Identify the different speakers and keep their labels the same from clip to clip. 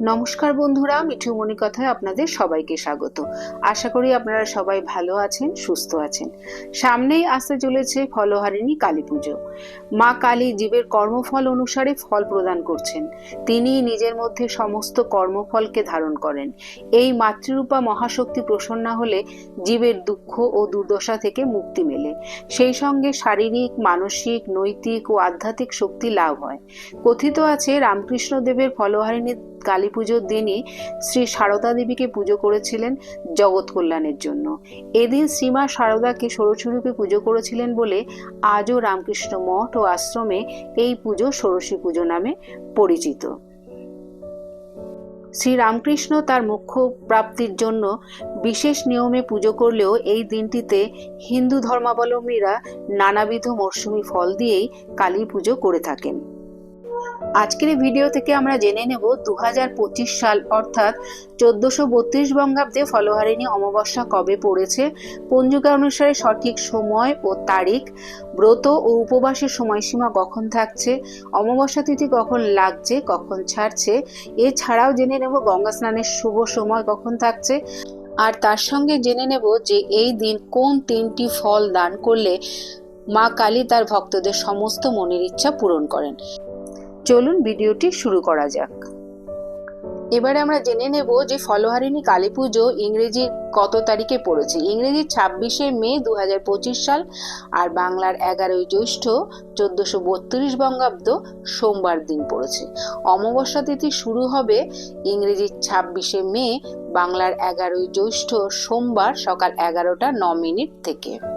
Speaker 1: নমস্কার বন্ধুরা, মিঠু মনি কথায় আপনাদের সবাইকে স্বাগত। আশা করি আপনারা সবাই ভালো আছেন, সুস্থ আছেন। সামনেই আসতে চলেছে ফলহারিণী কালী পুজো। মা কালী জীবের কর্মফল অনুসারে ফল প্রদান করছেন। তিনি নিজের মধ্যে সমস্ত কর্মফলকে ধারণ করেন। এই মাতৃরূপা মহাশক্তি প্রসন্না হলে জীবের দুঃখ ও দুর্দশা থেকে মুক্তি মেলে। সেই সঙ্গে শারীরিক, মানসিক, নৈতিক ও আধ্যাত্মিক শক্তি লাভ হয়। কথিত আছে রামকৃষ্ণ দেবের ফলহারিণী কালী পুজোর দিনই শ্রী সারদা দেবীকে পুজো করেছিলেন জগৎ কল্যাণের জন্য। এদিন শ্রীমা সারদাকে ষোড়শরূপে পুজো করেছিলেন বলে আজও রামকৃষ্ণ মঠ ও আশ্রমে এই পুজো ষোড়শী পুজো নামে পরিচিত। শ্রী রামকৃষ্ণ তার মুখ্য প্রাপ্তির জন্য বিশেষ নিয়মে পুজো করলেও এই দিনটিতে হিন্দু ধর্মাবলম্বীরা নানাবিধ মরশুমি ফল দিয়েই কালী পুজো করে থাকেন। আজকের ভিডিও থেকে আমরা জেনে নেব দু হাজার পঁচিশ সাল, অর্থাৎ চোদ্দশো বত্রিশ বঙ্গাব্দে ফলহারিণী অমাবস্যা কবে পড়েছে? পঞ্জিকা অনুসারে সঠিক সময় ও তারিখ, ব্রত ও উপবাসের সময়সীমা কখন থাকছে, অমাবস্যা তিথি কখন লাগছে, কখন ছাড়ছে, এছাড়াও জেনে নেব গঙ্গা স্নানের শুভ সময় কখন থাকছে। আর তার সঙ্গে জেনে নেব যে এই দিন কোন তিনটি ফল দান করলে মা কালী তার ভক্তদের সমস্ত মনের ইচ্ছা পূরণ করেন। চলুন ভিডিওটি শুরু করা যাক। এবারে আমরা জেনে নেব যে ফলহারিণী কালী পুজো ইংরেজির কত তারিখে পড়েছে? ইংরেজি ছাব্বিশে মে দু হাজার পঁচিশ সাল আর বাংলার এগারোই জ্যৈষ্ঠ চোদ্দশো বত্রিশ বঙ্গাব্দ সোমবার দিন পড়েছে। অমাবস্যা তিথি শুরু হবে ইংরেজি ছাব্বিশে মে, বাংলার এগারোই জ্যৈষ্ঠ সোমবার সকাল এগারোটা ন মিনিট থেকে।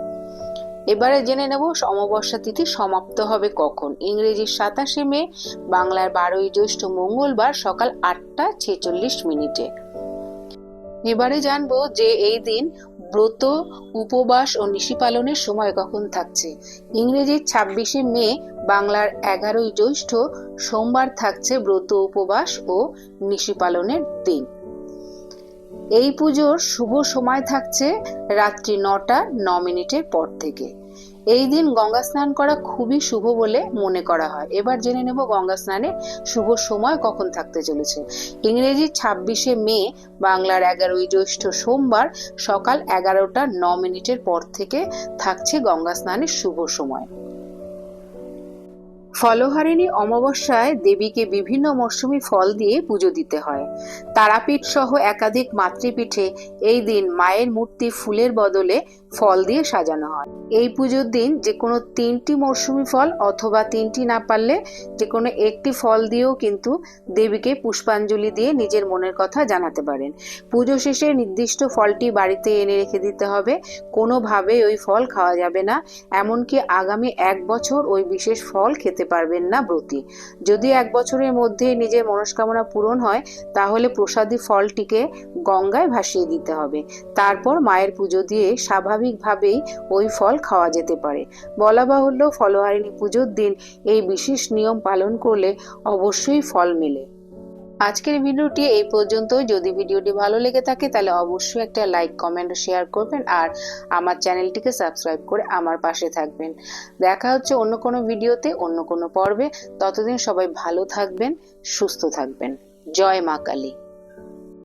Speaker 1: এবারে জেনে নেব অমাবস্যা তিথি সমাপ্ত হবে কখন। ইংরেজির সাতাশে মে, বাংলার বারোই জ্যৈষ্ঠ মঙ্গলবার সকাল আটটা ছেচল্লিশ মিনিটে। এবারে জানব যে এই দিন ব্রত, উপবাস ও নিশি পালনের সময় কখন থাকছে। ইংরেজির ছাব্বিশে মে, বাংলার এগারোই জ্যৈষ্ঠ সোমবার থাকছে ব্রত, উপবাস ও নিশি পালনের দিন। এই পুজোর শুভ সময় থাকছে রাত্রি নটা, ন মিনিটের পর থেকে। এই দিন গঙ্গা স্নান করা খুবই শুভ বলে মনে করা হয়। এবার জেনে নেব গঙ্গা স্নানে শুভ সময় কখন থাকতে চলেছে। ইংরেজি ছাব্বিশে মে, বাংলার এগারোই জ্যৈষ্ঠ সোমবার সকাল এগারোটা, ন মিনিটের পর থেকে থাকছে গঙ্গা স্নানের শুভ সময়। ফলহারিণী অমাবস্যায় দেবীকে বিভিন্ন মরশুমি ফল দিয়ে পুজো দিতে হয়। তারাপীঠ সহ একাধিক মাতৃপীঠে এই দিন মায়ের মূর্তি ফুলের বদলে ফল দিয়ে সাজানো হয়। এই পুজোর দিন যে কোনো তিনটি মরশুমি ফল অথবা তিনটি না পারলে যে কোনো একটি ফল দিয়েও কিন্তু দেবীকে পুষ্পাঞ্জলি দিয়ে নিজের মনের কথা জানাতে পারেন। পুজো শেষে নির্দিষ্ট ফলটি বাড়িতে এনে রেখে দিতে হবে। কোনোভাবে ওই ফল খাওয়া যাবে না। এমনকি আগামী এক বছর ওই বিশেষ ফল খেতে পারবেন না ব্রতী। যদি এক বছরের মধ্যে নিজের মনস্কামনা পূরণ হয়, তাহলে প্রসাদী ফলটিকে গঙ্গায় ভাসিয়ে দিতে হবে। তারপর মায়ের পুজো দিয়ে স্বাভাবিকভাবেই ওই ফল খাওয়া যেতে পারে। বলা বাহুল্য ফলহারিণী পুজোর দিন এই বিশেষ নিয়ম পালন করলে অবশ্যই ফল মেলে। আজকের ভিডিওটি এই পর্যন্ত যদি ভিডিওটি ভালো লেগে থাকে, তাহলে অবশ্যই একটা লাইক, কমেন্ট শেয়ার করবেন আর আমার চ্যানেলটিকে সাবস্ক্রাইব করে আমার পাশে থাকবেন। দেখা হচ্ছে অন্য কোনো ভিডিওতে, অন্য কোনো পর্বে। ততদিন সবাই ভালো থাকবেন, সুস্থ থাকবেন। জয় মা কালী।